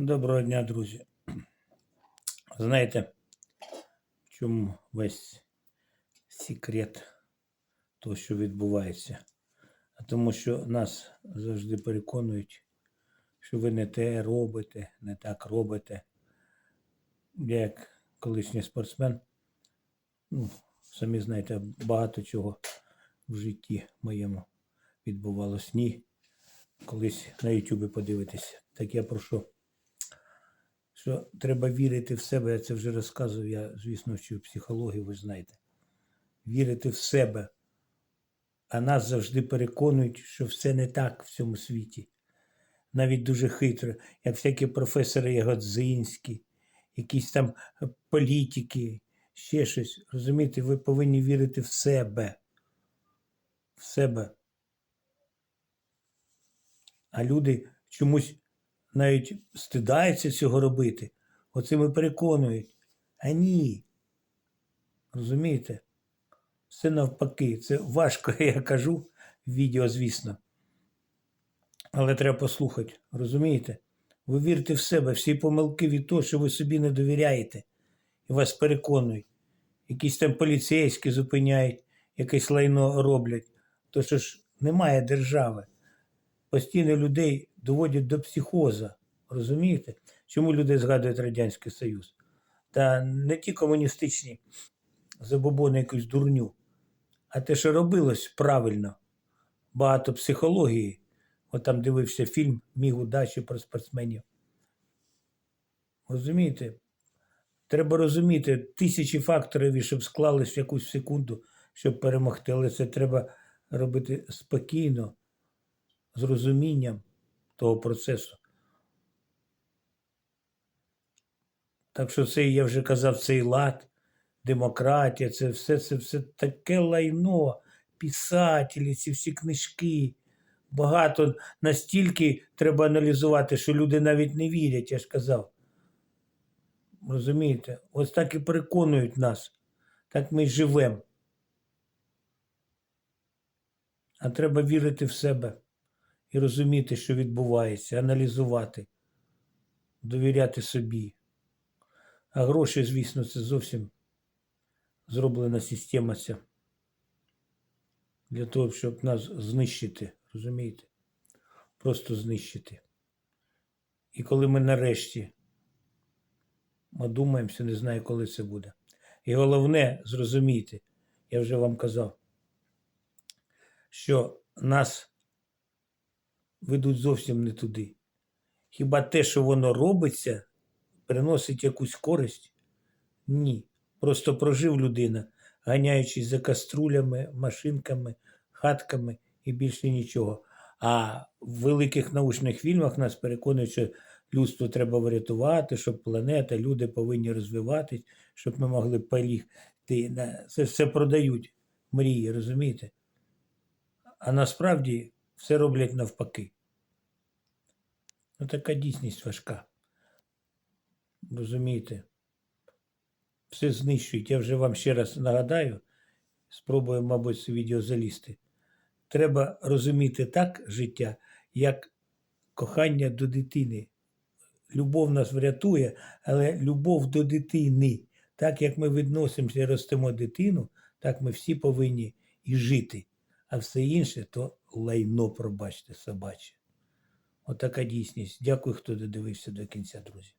Доброго дня, друзі. Знаєте, в чому весь секрет того, що відбувається? А тому що нас завжди переконують, що ви не те робите, не так робите. Я як колишній спортсмен, ну, самі знаєте, багато чого в житті моєму відбувалось. Ні. Колись на Ютубі подивитися. Так я прошу що треба вірити в себе. Я це вже розказував. Я, звісно, вчив психологію, ви знаєте. Вірити в себе. А нас завжди переконують, що все не так в цьому світі. Навіть дуже хитро, як всякі професори Ягодзинські, якісь там політики, ще щось. Розумієте, ви повинні вірити в себе. В себе. А люди чомусь навіть стидаються цього робити. Оцими переконують. А ні. Розумієте? Все навпаки. Це важко, я кажу в відео, звісно. Але треба послухати. Розумієте? Ви вірите в себе, всі помилки від того, що ви собі не довіряєте. І вас переконують. Якісь там поліцейські зупиняють, якесь лайно роблять. То що ж немає держави. Постійно людей доводять до психоза. Розумієте? Чому люди згадують Радянський Союз? Та не ті комуністичні забобони якусь дурню, а те, що робилось правильно. Багато психології. От там дивився фільм Міг удачі про спортсменів. Розумієте? Треба розуміти тисячі факторів, щоб склались в якусь секунду, щоб перемогти. Але це треба робити спокійно, з розумінням того процесу. Так що це, я вже казав, цей лад, демократія, це все це все таке лайно, писателі, ці всі книжки. Багато настільки треба аналізувати, що люди навіть не вірять, я ж казав. Розумієте? Ось так і переконують нас. Так ми живемо. А треба вірити в себе і розуміти, що відбувається, аналізувати, довіряти собі. А гроші, звісно, це зовсім зроблена система ця для того, щоб нас знищити, розумієте? Просто знищити. І коли ми нарешті одумаємося, не знаю, коли це буде. І головне зрозуміти, я вже вам казав, що нас ведуть зовсім не туди. Хіба те, що воно робиться, приносить якусь користь? Ні. Просто прожив людина, ганяючись за каструлями, машинками, хатками і більше нічого. А в великих научних фільмах нас переконують, що людство треба врятувати, щоб планета, люди повинні розвиватись, щоб ми могли полігти. Це все продають мрії, розумієте? А насправді все роблять навпаки. Ну, така дійсність важка. Розумієте? Все знищують. Я вже вам ще раз нагадаю, спробую, мабуть, це відео залізти. Треба розуміти так життя, як кохання до дитини. Любов нас врятує, але любов до дитини. Так як ми відносимося і ростемо дитину, так ми всі повинні і жити. А все інше то лайно, пробачте, собаче. Отака дійсність. Дякую, хто додивився до кінця, друзі.